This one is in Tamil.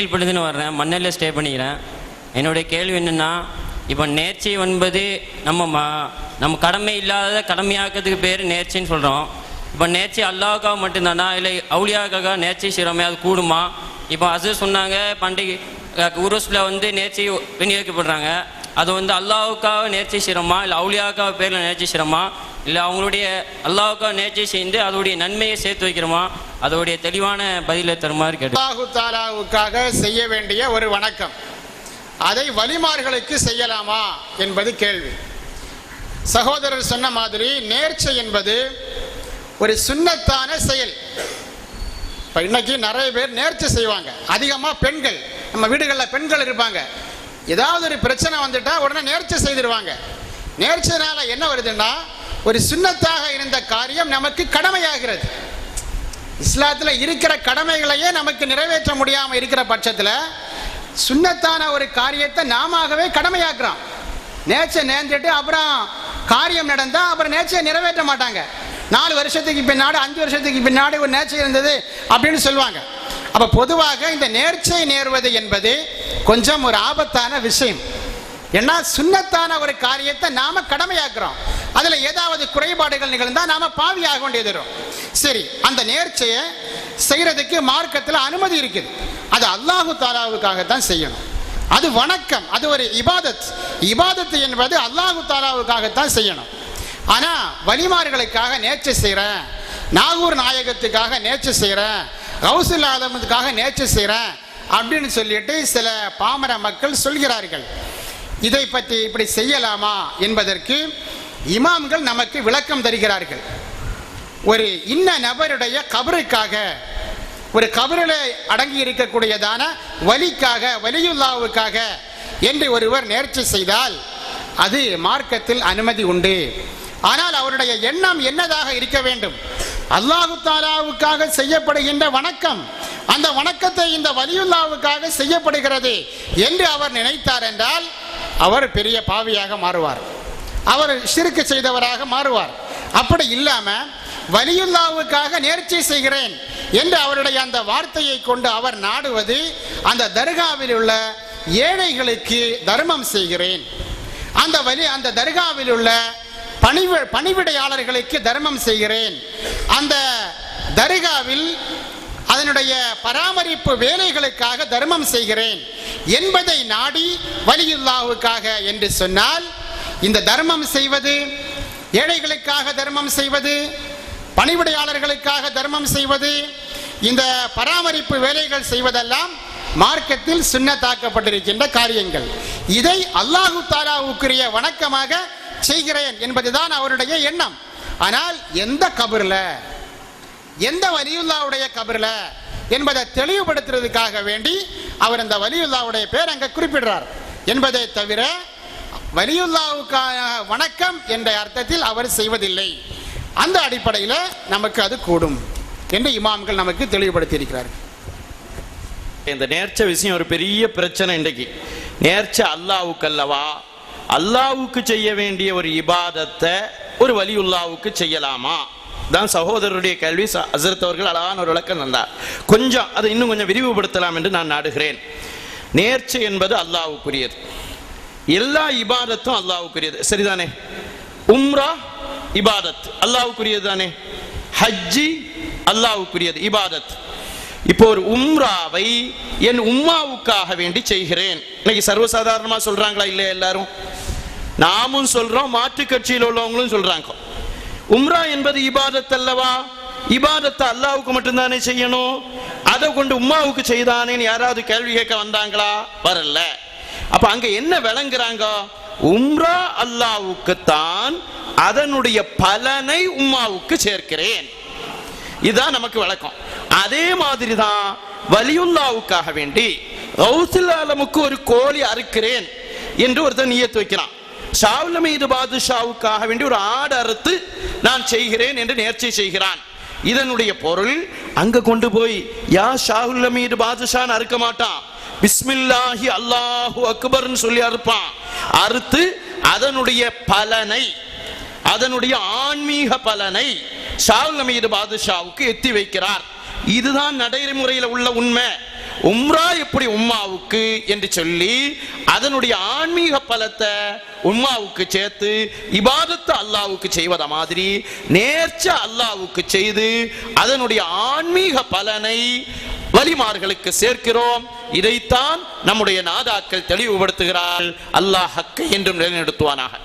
மேட்டில்படுதுன்னு வர்றேன் மண்ணில் ஸ்டே பண்ணிக்கிறேன். என்னுடைய கேள்வி என்னென்னா இப்போ நேர்ச்சி என்பது நம்ம ம நம்ம கடமை இல்லாத கடமையாக்கிறதுக்கு பேர் நேர்ச்சின்னு சொல்கிறோம் இப்போ நேர்ச்சி அல்லாவுக்காக மட்டும்தானா? இல்லை அவுளியாவுக்காக நேர்ச்சி செய்கிறோமே அது கூடுமா? இப்போ அசு சொன்னாங்க பண்டிகை உருஸில் வந்து நேர்ச்சி விநியோகிக்கப்படுறாங்க. அது வந்து அல்லாவுக்காக நேர்ச்சி செய்கிறோமா? இல்லை அவுளியாவுக்காக பேரில் நேர்ச்சி செய்கிறோமா? இல்லை அவங்களுடைய அல்லாவுக்காக நேர்ச்சி செய்து அதோடைய நன்மையை சேர்த்து வைக்கிறோமா? அதோடைய தெளிவான பதிலை தருமாறு கேட்டு அல்லாஹு தாலாவுக்காக செய்ய வேண்டிய ஒரு வணக்கம். அதை வலிமார்களுக்கு செய்யலாமா என்பது கேள்வி. சகோதரர் சொன்ன மாதிரி நேர்ச்சை என்பது ஒரு சுண்ணத்தான செயல். இப்போ இன்னைக்கு நிறைய பேர் நேர்ச்சி செய்வாங்க. அதிகமாக பெண்கள் நம்ம வீடுகளில் பெண்கள் இருப்பாங்க. ஏதாவது ஒரு பிரச்சனை வந்துட்டா உடனே நேர்ச்சி செய்திருவாங்க. நேர்ச்சைனால என்ன வருதுன்னா ஒரு சுன்னத்தாக இருந்த காரியம் நமக்கு கடமையாகிறது. இஸ்லாத்தில் இருக்கிற கடமைகளையே நமக்கு நிறைவேற்ற முடியாமல் இருக்கிற பட்சத்தில் சுன்னத்தான ஒரு காரியத்தை நாமவே கடமையாக்குறோம். நேச்சை நேர்ந்துட்டு அப்புறம் காரியம் நடந்தால் அப்புறம் நேச்சையை நிறைவேற்ற மாட்டாங்க. நாலு வருஷத்துக்கு பின்னாடி அஞ்சு வருஷத்துக்கு பின்னாடி ஒரு நேர்ச்சை இருந்தது அப்படின்னு சொல்லுவாங்க. அப்போ பொதுவாக இந்த நேர்ச்சை நேர்வது என்பது கொஞ்சம் ஒரு ஆபத்தான விஷயம். ஏன்னா சுன்னத்தான ஒரு காரியத்தை நாம கடமையாக்குறோம். அதுல ஏதாவது குறைபாடுகள் நிகழ்ந்தா நாம பாவியாக வேண்டியது வரும் சரி அந்த நேர்ச்சையை செய்யறதுக்கு மார்க்கத்தில் அனுமதி இருக்குது. அது அல்லாஹு தாலாவுக்காகத்தான் செய்யணும். அது வணக்கம் அது ஒரு இபாதத். இபாதத்து என்பது அல்லாஹு தாலாவுக்காகத்தான் செய்யணும். ஆனா வலிமார்களுக்காக நேர்ச்சி செய்கிறேன் நாகூர் நாயகத்துக்காக நேர்ச்சி செய்கிறேன் கௌசுல் ஆதமத்துக்காக நேர்ச்சை செய்கிறேன் அப்படின்னு சொல்லிட்டு சில பாமர மக்கள் சொல்கிறார்கள். இதை பற்றி இப்படி செய்யலாமா என்பதற்கு இமாம்கள் நமக்கு விளக்கம் தருகிறார்கள். ஒரு இன்ன நபருடைய கபருக்காக ஒரு கபரில் அடங்கி இருக்கக்கூடியதான வலிக்காக வலியுல்லாவுக்காக என்று ஒருவர் நேர்ச்சி செய்தால் அது மார்க்கத்தில் அனுமதி உண்டு. ஆனால் அவருடைய எண்ணம் என்னதாக இருக்க வேண்டும்? அல்லாஹு தாலாவுக்காக செய்யப்படுகின்ற வணக்கம் அந்த வணக்கத்தை இந்த வலியுல்லாவுக்காக செய்யப்படுகிறது என்று அவர் நினைத்தார் என்றால் அவர் பெரிய பாவியாக மாறுவார். அவர் சிறுக்கு செய்தவராக மாறுவார். அப்படி இல்லாமல் வலியுல்லாவுக்காக நேர்ச்சி செய்கிறேன் என்று அவருடைய அந்த வார்த்தையை கொண்டு அவர் நாடுவது அந்த தர்காவில் உள்ள ஏழைகளுக்கு தர்மம் செய்கிறேன். அந்த வலி அந்த தர்காவில் உள்ள பணிவு பணிவிடையாளர்களுக்கு தர்மம் செய்கிறேன். அந்த தர்காவில் அதனுடைய பராமரிப்பு வேலைகளுக்காக தர்மம் செய்கிறேன் என்பதை நாடி வலியுல்லாவுக்காக என்று சொன்னால் இந்த தர்மம் செய்வது ஏழைகளுக்காக தர்மம் செய்வது பணிவிடையாளர்களுக்காக தர்மம் செய்வது இந்த பராமரிப்பு வேலைகள் செய்வதெல்லாம் மார்க்கத்தில் சுண்ணத்தாக்கப்பட்டிருக்கின்ற காரியங்கள். இதை அல்லாஹு தாலாவுக்குரிய வணக்கமாக செய்கிறேன் என்பதுதான் அவருடைய எண்ணம். ஆனால் எந்த கபர்ல? எந்த வலியுல்லாவுடைய கபர்ல என்பதை தெளிவுபடுத்துறதுக்காக வேண்டி அவர் அந்த வலியுல்லாவுடைய பேர் அங்க குறிப்பிடுறார். என்பதை தவிர வலியுல்லாவுக்கான வணக்கம் என்ற அர்த்தத்தில் அவர் செய்வதில்லை. அந்த அடிப்படையில் நமக்கு அது கூடும் என்று இமாம்கள் நமக்கு தெளிவுபடுத்தியிருக்கிறார்கள். இந்த நேர்ச்ச விஷயம் ஒரு பெரிய பிரச்சனை இன்றைக்கு. நேர்ச்ச அல்லாவுக்கு அல்லவா அல்லாவுக்கு செய்ய வேண்டிய ஒரு இபாதத்தை ஒரு வலியுல்லாவுக்கு செய்யலாமா? தான் சகோதரருடைய கேள்வி ச- அவர்கள் அழகான ஒரு விளக்கம் தந்தார். கொஞ்சம் அதை இன்னும் கொஞ்சம் விரிவுபடுத்தலாம் என்று நான் நாடுகிறேன். நேர்ச்சி என்பது அல்லாவுக்குரியது எல்லா இபாதத்தும் அல்லாவுக்குரியது சரிதானே? உம்ரா இபாதத். அல்லாவுக்குரியது தானே ஹஜ்ஜி அல்லாவுக்குரியது இபாதத். இப்போ ஒரு உம்ராவை என் உம்மாவுக்காக வேண்டி செய்கிறேன். இன்னைக்கு சர்வசாதாரணமா சொல்றாங்களா இல்லையா எல்லாரும்? நாமும் சொல்றோம் மாற்றுக் கட்சியில் உள்ளவங்களும் சொல்றாங்க. உம்ரா என்பது இபாதத் அல்லவா? இபாதத்தை அல்லாவுக்கு மட்டும்தானே செய்யணும்? அதை கொண்டு உம்மாவுக்கு செய்தானேன்னு யாராவது கேள்வி கேட்க வந்தாங்களா? வரல. அப்ப அங்க என்ன விளங்குறாங்க? உம்ரா அல்லாவுக்கு தான் அதனுடைய பலனை உம்மாவுக்கு சேர்க்கிறேன். இதுதான் நமக்கு விளக்கம். அதே மாதிரி தான் வலியுல்லாவுக்காக வேண்டி கௌசுல் ஒரு கோழி அறுக்கிறேன் என்று ஒருத்தன் நீயத்து வைக்கிறான். சாவுல மீது பாதுஷாவுக்காக வேண்டி ஒரு ஆடு அறுத்து நான் செய்கிறேன் என்று நேர்ச்சி செய்கிறான். இதனுடைய பொருள் அங்க கொண்டு போய் யா ஷாவுல் மீது பாதுஷான் அறுக்க மாட்டான். பிஸ்மில்லாஹி அல்லாஹு அக்பர்னு சொல்லி அறுப்பான். அறுத்து அதனுடைய பலனை அதனுடைய ஆன்மீக பலனை ஷாவுல் மீது பாதுஷாவுக்கு எத்தி வைக்கிறார். இதுதான் நடைமுறையில் உள்ள உண்மை. உம்ரா எப்படி உம்மாவுக்கு என்று சொல்லி அதனுடைய ஆன்மீக பலத்தை உம்மாவுக்கு சேர்த்து இபாதத்தை அல்லாவுக்கு செய்வத மாதிரி நேர்ச்ச அல்லாவுக்கு செய்து அதனுடைய ஆன்மீக பலனை வலிமார்களுக்கு சேர்க்கிறோம். இதைத்தான் நம்முடைய நாதாக்கள் தெளிவுபடுத்துகிறார் அல்லாஹ் ஹக்கு என்றும் நிலைநிறுத்துவானாக.